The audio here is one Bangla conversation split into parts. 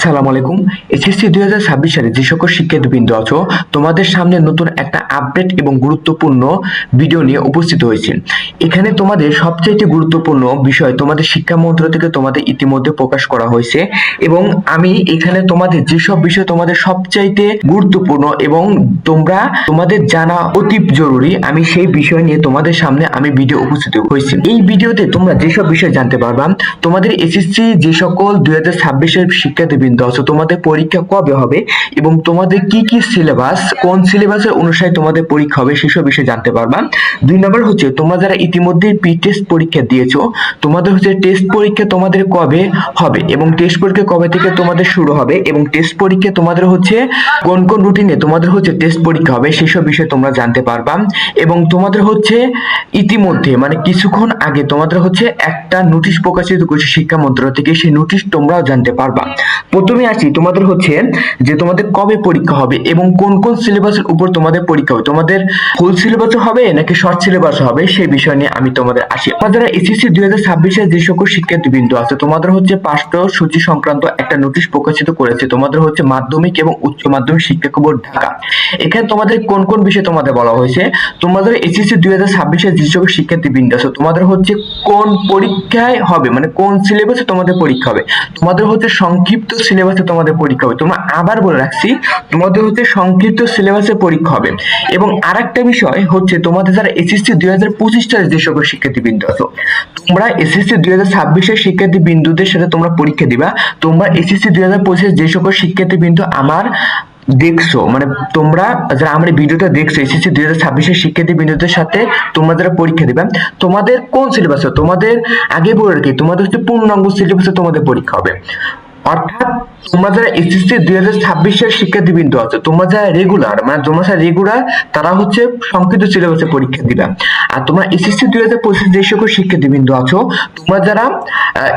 আসসালামু আলাইকুম। এসএসসি দুই হাজার ছাব্বিশ সালে যে সকল শিক্ষার্থীবৃন্দ আছো, তোমাদের সামনে নতুন একটা আপডেট এবং গুরুত্বপূর্ণ ভিডিও নিয়ে উপস্থিত হয়েছে। এখানে তোমাদের সবচাইতে গুরুত্বপূর্ণ বিষয় তোমাদের শিক্ষা মন্ত্রক থেকে তোমাদের ইতিমধ্যে প্রকাশ করা হয়েছে এবং আমি এখানে তোমাদের যেসব বিষয় তোমাদের সবচাইতে গুরুত্বপূর্ণ এবং তোমরা তোমাদের জানা অতি জরুরি, আমি সেই বিষয় নিয়ে তোমাদের সামনে আমি ভিডিও উপস্থিত হয়েছি। এই ভিডিওতে তোমরা যেসব বিষয় জানতে পারবা, তোমাদের এসএসসি যে সকল দুই হাজার ছাব্বিশের শিক্ষার্থীবৃন্দ আছো তোমাদের পরীক্ষা কবে হবে এবং তোমাদের কি কি সিলেবাস কোন সিলেবাসের অনুসারে তোমাদের পরীক্ষা হবে সেসব বিষয়ে জানতে পারবা। দুই নম্বর হচ্ছে, তোমরা যারা ইতিমধ্যে প্রি টেস্ট পরীক্ষা দিয়েছ, তোমাদের হচ্ছে টেস্ট পরীক্ষা তোমাদের কবে হবে এবং টেস্ট পরীক্ষা কবে থেকে তোমাদের শুরু হবে এবং টেস্ট পরীক্ষা তোমাদের হচ্ছে কোন কোন রুটিনে তোমাদের হচ্ছে টেস্ট পরীক্ষা হবে সেসব বিষয়ে তোমরা জানতে পারবা। এবং তোমাদের হচ্ছে ইতিমধ্যে মানে কিছুক্ষণ আগে তোমাদের হচ্ছে একটা নোটিশ প্রকাশিত করেছে শিক্ষা মন্ত্রণালয় থেকে, সেই নোটিশ তোমরাও জানতে পারবা। প্রথমে আসি তোমাদের হচ্ছে যে তোমাদের কবে পরীক্ষা হবে এবং কোন কোন সিলেবাসের উপর তোমাদের পরীক্ষা হবে। তোমাদের ফুল সিলেবাস হবে নাকি শর্ট সিলেবাস হবে সেই বিষয় নিয়ে আমি তোমাদের আসি। আমাদের এসএসসি দুই হাজার ছাব্বিশে যে সকল শিক্ষার্থীবৃন্দ আছে, তোমাদের হচ্ছে পাঁচটা সূচি সংক্রান্ত একটা নোটিশ প্রকাশিত করেছে। তোমাদের হচ্ছে মাধ্যমিক এবং উচ্চ মাধ্যমিক শিক্ষা বোর্ড ঢাকা। এখানে তোমাদের কোন কোন বিষয়ে তোমাদের বলা হয়েছে? তোমাদের এসএসসি দুই হাজার ছাব্বিশে যে সকল শিক্ষার্থীবৃন্দ আছে, তোমাদের হচ্ছে কোন পরীক্ষায় হবে? মানে কোন সিলেবাসে তোমাদের পরীক্ষা হবে? তোমাদের হচ্ছে সংক্ষিপ্ত সিলেবাসে তোমাদের পরীক্ষা হবে। তোমরা আবার বলে রাখছি, তোমাদের হচ্ছে সংক্ষিপ্ত সিলেবাসে পরীক্ষা হবে। এবং আরেকটা বিষয় হচ্ছে, তোমাদের যারা এসএসসি দুই হাজার পঁচিশ সালে যে সকল শিক্ষার্থীবৃন্দ আছো, তোমরা এসএসসি দুই হাজার ছাব্বিশের শিক্ষার্থীবৃন্দুদের সাথে তোমরা পরীক্ষা দিবা। তোমরা এসএসসি দুই হাজার পঁচিশের যে সকল শিক্ষার্থীবৃন্দ আমার দেখছ মানে তোমরা যারা আমার ভিডিওটা দেখছ এসএসসি দুই হাজার ছাব্বিশের শিক্ষার্থী বিন্দুদের সাথে তোমরা যারা পরীক্ষা দিবে, তোমাদের কোন সিলেবাস তোমাদের আগে বলে রাখি, তোমাদের হচ্ছে পূর্ণাঙ্গ সিলেবাসে তোমাদের পরীক্ষা হবে। অর্থাৎ তোমরা যারা এসএসসি দুই হাজার ছাব্বিশের শিক্ষার্থী বিন্দু আছে, তোমরা যারা রেগুলার মানে তোমরা যারা রেগুলার তারা হচ্ছে সংক্ষিপ্ত সিলেবাসে পরীক্ষা দিবে। আর তোমরা এসএসসি দুই হাজার পঁচিশ যে সকল শিক্ষার্থী বিন্দু আছো, তোমরা যারা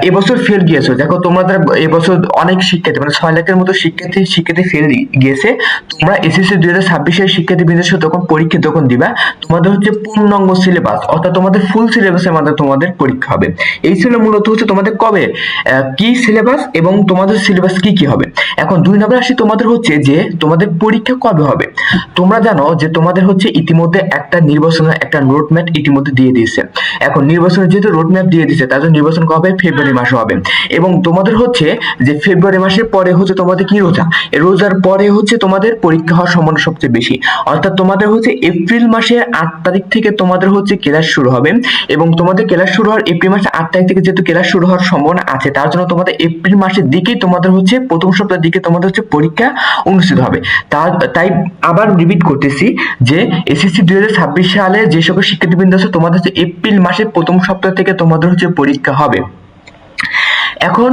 এবছর ফেল গিয়েছো দেখো তোমরা যারা এবছর অনেক শিক্ষার্থী মানে ছয় লাখের মতো শিক্ষার্থী শিক্ষার্থী ফেল গিয়েছে, তোমরা এসএসসি দুই হাজার ছাব্বিশের শিক্ষার্থী বিন্দুর সাথে তখন পরীক্ষা যখন দিবা। তোমাদের হচ্ছে পূর্ণাঙ্গ সিলেবাস অর্থাৎ তোমাদের ফুল সিলেবাসের মাধ্যমে তোমাদের পরীক্ষা হবে। এই ছিল মূলত হচ্ছে তোমাদের কবে কি সিলেবাস এবং তোমাদের সিলেবাস কি কি হবে? এখন দুই নম্বর আসি তোমাদের হচ্ছে যে তোমাদের পরীক্ষা কবে হবে? তোমরা জানো যে তোমাদের হচ্ছে ইতিমধ্যে একটা নির্বাচনের একটা রোড ম্যাপ ইতিমধ্যে দিয়ে দিয়েছে। এখন নির্বাচনের যেহেতু রোড ম্যাপ দিয়ে দিয়েছে, তার জন্য নির্বাচন কবে? ফেব্রুয়ারি মাসে হবে। এবং তোমাদের হচ্ছে যে ফেব্রুয়ারি মাসের পরে হচ্ছে তোমাদের কি রোজা? রোজার পরে হচ্ছে তোমাদের পরীক্ষা হওয়ার সম্ভাবনা সবচেয়ে বেশি। অর্থাৎ তোমাদের হচ্ছে এপ্রিল মাসের আট তারিখ থেকে তোমাদের হচ্ছে ক্লাস শুরু হবে। এবং তোমাদের ক্লাস শুরু হওয়ার এপ্রিল মাসের আট তারিখ থেকে যেহেতু ক্লাস শুরু হওয়ার সম্ভাবনা আছে, তার জন্য তোমাদের এপ্রিল মাসের দিকেই তোমাদের হচ্ছে, প্রথম সপ্তাহের দিকে তোমাদের হচ্ছে পরীক্ষা অনুষ্ঠিত হবে। তার, তাই আবার রিপিট করতেছি যে এসএসসি দুই হাজার ছাব্বিশ সালে যে সকল শিক্ষার্থীবৃন্দ আছে, তোমাদের হচ্ছে এপ্রিল মাসের প্রথম সপ্তাহ থেকে তোমাদের হচ্ছে পরীক্ষা হবে। এখন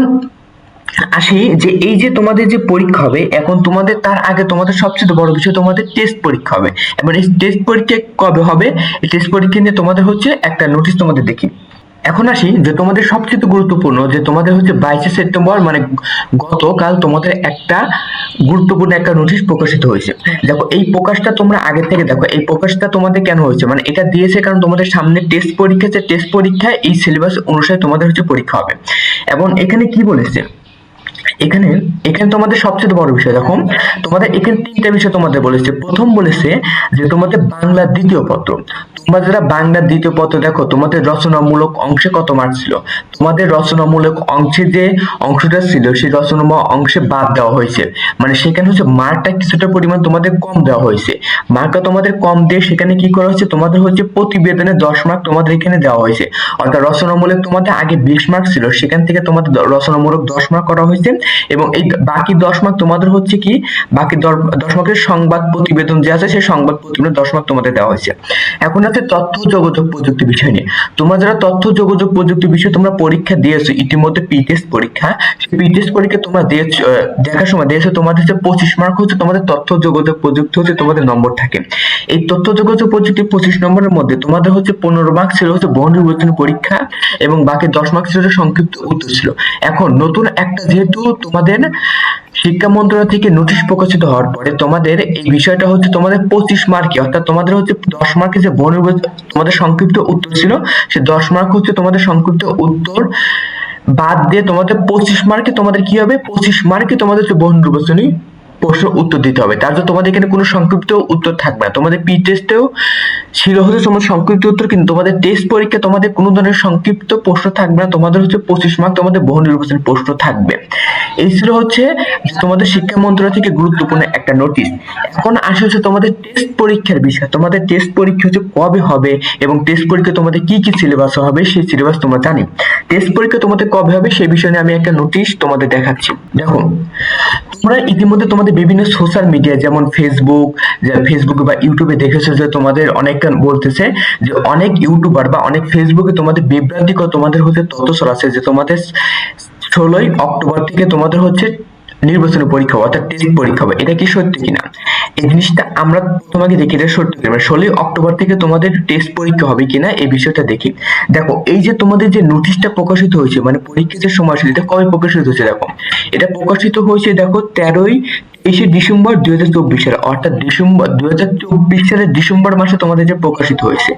আসি যে এই যে তোমাদের যে পরীক্ষা হবে, এখন তোমাদের তার আগে তোমাদের সবচেয়ে বড় বিষয় তোমাদের টেস্ট পরীক্ষা হবে। এবং এই টেস্ট পরীক্ষা কবে হবে? এই টেস্ট পরীক্ষা নিয়ে তোমাদের হচ্ছে একটা নোটিশ তোমাদের দেখি। এখন আসি যে তোমাদের সবচেয়ে গুরুত্বপূর্ণ যে তোমাদের হচ্ছে বাইশে সেপ্টেম্বর মানে গতকাল তোমাদের একটা গুরুত্বপূর্ণ একটা নোটিশ প্রকাশিত হয়েছে। দেখো, এই প্রকাশটা তোমরা আগে থেকে দেখো, এই প্রকাশটা তোমাদের কেন হয়েছে? মানে এটা দিয়েছে কারণ তোমাদের সামনে টেস্ট পরীক্ষা টেস্ট পরীক্ষায় এই সিলেবাস অনুসারে তোমাদের হচ্ছে পরীক্ষা হবে। এবং এখানে কি বলেছে? এখানে এখানে তোমাদের সবচেয়ে বড় বিষয়, দেখো, তোমাদের এখানে তিনটা বিষয় তোমাদের বলেছে। প্রথম বলেছে যে তোমাদের বাংলা দ্বিতীয় পত্র। তোমরা যারা বাংলা দ্বিতীয় পত্র, দেখো, তোমাদের রচনামূলক অংশে কত মার্ক ছিল? তোমাদের রচনামূলক অংশে যে অংশটা ছিল, সেই রচনামূলক অংশে বাদ দেওয়া হয়েছে। মানে সেখানে হচ্ছে মার্কটা কিছুটা পরিমাণ তোমাদের কম দেওয়া হয়েছে। মার্কটা তোমাদের কম দিয়ে সেখানে কি করা হয়েছে? তোমাদের হচ্ছে প্রতিবেদনে দশ মার্ক তোমাদের এখানে দেওয়া হয়েছে। অর্থাৎ রচনামূলক তোমাদের আগে বিশ মার্ক ছিল, সেখান থেকে তোমাদের রচনামূলক দশ মার্ক করা হয়েছে। এবং এই বাকি দশ মার্ক তোমাদের হচ্ছে কি? বাকি দশ মার্কের সংবাদ প্রতিবেদন যে আছে সেই সংবাদ প্রতিবেদন দশ মার্ক তোমাদের দেওয়া হয়েছে। এখন আছে তথ্য যোগাযোগ প্রযুক্তি বিষয় নিয়ে। তোমরা যারা তথ্য যোগাযোগ প্রযুক্তি বিষয়ে তোমরা পরীক্ষা দিয়েছ ইতিমধ্যে পি টেস্ট পরীক্ষা সেই পি টেস্ট পরীক্ষা তোমরা দিয়েছ দেখার সময় দিয়েছ তোমাদের হচ্ছে পঁচিশ মার্ক হচ্ছে তোমাদের তথ্য যোগাযোগ প্রযুক্তি হচ্ছে তোমাদের নম্বর থাকে। এই তথ্য যোগাযোগ প্রযুক্তি পঁচিশ নম্বরের মধ্যে তোমাদের হচ্ছে পনেরো মার্ক ছিল হচ্ছে বহু নির্বাচনী পরীক্ষা এবং বাকি দশ মার্ক ছিল সংক্ষিপ্ত উত্তর ছিল। এখন নতুন একটা যেহেতু তোমাদের শিক্ষা মন্ত্রণালয় থেকে নোটিশ প্রকাশিত হওয়ার পরে তোমাদের এই বিষয়টা হচ্ছে তোমাদের পঁচিশ মার্কে অর্থাৎ তোমাদের হচ্ছে দশ মার্কে যে বন তোমাদের সংক্ষিপ্ত উত্তর ছিল, সে দশ মার্ক হচ্ছে তোমাদের সংক্ষিপ্ত উত্তর। বাদ দিয়ে তোমাদের পঁচিশ মার্কে তোমাদের কি হবে? পঁচিশ মার্কে তোমাদের বহু নির্বাচনী প্রশ্ন উত্তর দিতে হবে। তার জন্য তোমাদের এখানে কোনো সংক্ষিপ্ত উত্তর থাকবে না। তোমাদের পি টেস্টেও ছিল হচ্ছে তোমাদের সংক্ষিপ্ত উত্তর, কিন্তু তোমাদের টেস্ট পরীক্ষা তোমাদের কোনো ধরনের সংক্ষিপ্ত প্রশ্ন থাকবে না। তোমাদের হচ্ছে পঁচিশ মার্ক তোমাদের বহু নির্বাচনী প্রশ্ন থাকবে। এই ছিল হচ্ছে তোমাদের শিক্ষা মন্ত্রণালয় থেকে গুরুত্বপূর্ণ একটা নোটিশ এখন আসে হচ্ছে তোমাদের টেস্ট পরীক্ষার বিষয়। তোমাদের টেস্ট পরীক্ষা হচ্ছে কবে হবে এবং টেস্ট পরীক্ষা তোমাদের কি কি সিলেবাস হবে সেই সিলেবাস তোমরা জানি। টেস্ট পরীক্ষা তোমাদের কবে হবে সেই বিষয়ে আমি একটা নোটিশ তোমাদের দেখাচ্ছি। দেখো, তোমরা ইতিমধ্যে তোমাদের বিভিন্ন সোশ্যাল মিডিয়া যেমন ফেসবুক ফেসবুক বা ইউটিউবে দেখেছ যে তোমাদের অনেক বলতেছে যে অনেক ইউটিউবার বা অনেক ফেসবুকে তোমাদের বিভ্রান্তিকর তোমাদের হচ্ছে তথ্য ছড়াচ্ছে যে তোমাদের ষোলোই অক্টোবর থেকে তোমাদের হচ্ছে নির্বাচনী পরীক্ষা অর্থাৎ টেস্ট পরীক্ষা হবে। এটা কি সত্যি কিনা? এই জিনিসটা আমরা তোমাকে দেখি, এটা সত্যি কিনা? ষোলোই অক্টোবর থেকে তোমাদের টেস্ট পরীক্ষা হবে কিনা এই বিষয়টা দেখি। দেখো, এই যে তোমাদের যে নোটিশটা প্রকাশিত হয়েছে মানে পরীক্ষার যে সময়সূচি, এটা কবে প্রকাশিত হয়েছে দেখো? এটা প্রকাশিত হয়েছে দেখো তেরোই তেইশে ডিসেম্বর দুই হাজার চব্বিশ সালে অর্থাৎ ডিসেম্বর দুই হাজার চব্বিশ সালের ডিসেম্বর মাসে তোমাদের যে প্রকাশিত হয়েছে,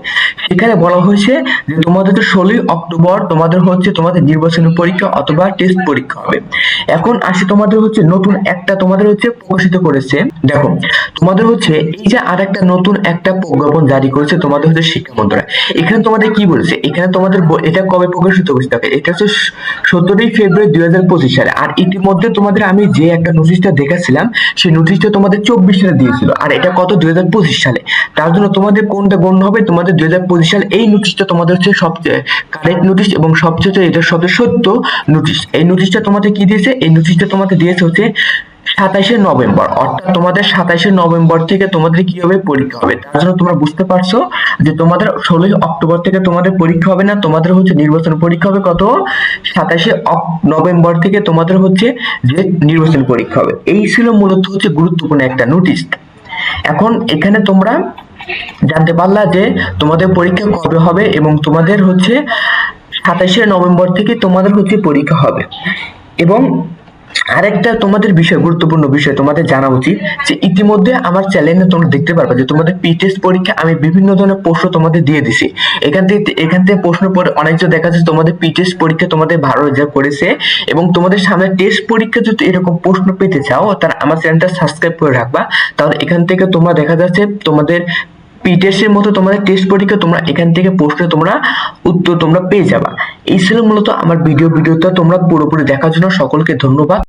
সেখানে বলা হয়েছে যে তোমাদের তো ষোলোই অক্টোবর, তোমাদের হচ্ছে তোমাদের নির্বাচনী পরীক্ষা অথবা টেস্ট পরীক্ষা হবে। এখন আসে তোমাদের হচ্ছে নতুন একটা তোমাদের হচ্ছে প্রকাশিত করেছে। দেখো তোমাদের হচ্ছে এই যে আর একটা নতুন একটা প্রজ্ঞাপন জারি করেছে তোমাদের হচ্ছে শিক্ষা মন্ত্রণালয়। এখানে তোমাদের কি বলেছে? এখানে তোমাদের এটা কবে প্রকাশিত হয়েছে দেখো, এটা হচ্ছে সতেরোই ফেব্রুয়ারি দুই হাজার পঁচিশ সালে। আর ইতিমধ্যে তোমাদের আমি যে একটা নোটিশটা দেখাচ্ছিলাম সেই নোটিশটা তোমাদের চব্বিশ সালে দিয়েছিল। আর এটা কত? দুই হাজার পঁচিশ সালে। তার জন্য তোমাদের কোনটা গণ্য হবে? তোমাদের দুই হাজার পঁচিশ সালে এই নোটিশটা তোমাদের হচ্ছে সবচেয়ে কারেক্ট নোটিশ এবং সবচেয়ে এটা সবচেয়ে সত্য নোটিশ এই নোটিশটা তোমাদের কি দিয়েছে? এই নোটিশটা তোমাদের দিয়েছে হচ্ছে সাতাইশে নভেম্বর, অর্থাৎ তোমাদের সাতাইশে নভেম্বর থেকে তোমাদের কি হবে পরীক্ষা হবে? তার জন্য তোমরা বুঝতে পারছ যে তোমাদের ষোলোই অক্টোবর থেকে তোমাদের পরীক্ষা হবে না, তোমাদের হচ্ছে নির্বাচন পরীক্ষা হবে কত? সাতাইশে নভেম্বর থেকে তোমাদের হচ্ছে যে নির্বাচন পরীক্ষা হবে। এই ছিল মূলত হচ্ছে গুরুত্বপূর্ণ একটা নোটিশ এখন এখানে তোমরা জানতে পারলা যে তোমাদের পরীক্ষা কবে হবে এবং তোমাদের হচ্ছে সাতাশে নভেম্বর থেকে তোমাদের হচ্ছে পরীক্ষা হবে। এবং আরেকটা তোমাদের বিষয়, গুরুত্বপূর্ণ বিষয় তোমাদের জানা উচিত যে ইতিমধ্যে আমার চ্যানেলে তোমরা দেখতে পারবে যে তোমাদের পি টেস্ট পরীক্ষা আমি বিভিন্ন ধরনের প্রশ্ন তোমাদের দিয়ে দিছি। এখান থেকে এখান থেকে প্রশ্ন পরে অনেকজন দেখা যাচ্ছে তোমাদের পি টেস্ট পরীক্ষা তোমাদের ভালো রেজাল্ট করেছে এবং তোমাদের সামনে টেস্ট পরীক্ষা যদি এরকম প্রশ্ন পেতে চাও, তাহলে আমার চ্যানেলটা সাবস্ক্রাইব করে রাখবা। তাহলে এখান থেকে তোমরা দেখা যাচ্ছে তোমাদের পিটেস্টের মতো তোমাদের টেস্ট পরীক্ষা তোমরা এখান থেকে প্রশ্নে তোমরা উত্তর তোমরা পেয়ে যাবা। এই ছিল মূলত আমার ভিডিও ভিডিওটা তোমরা পুরোপুরি দেখার জন্য সকলকে ধন্যবাদ।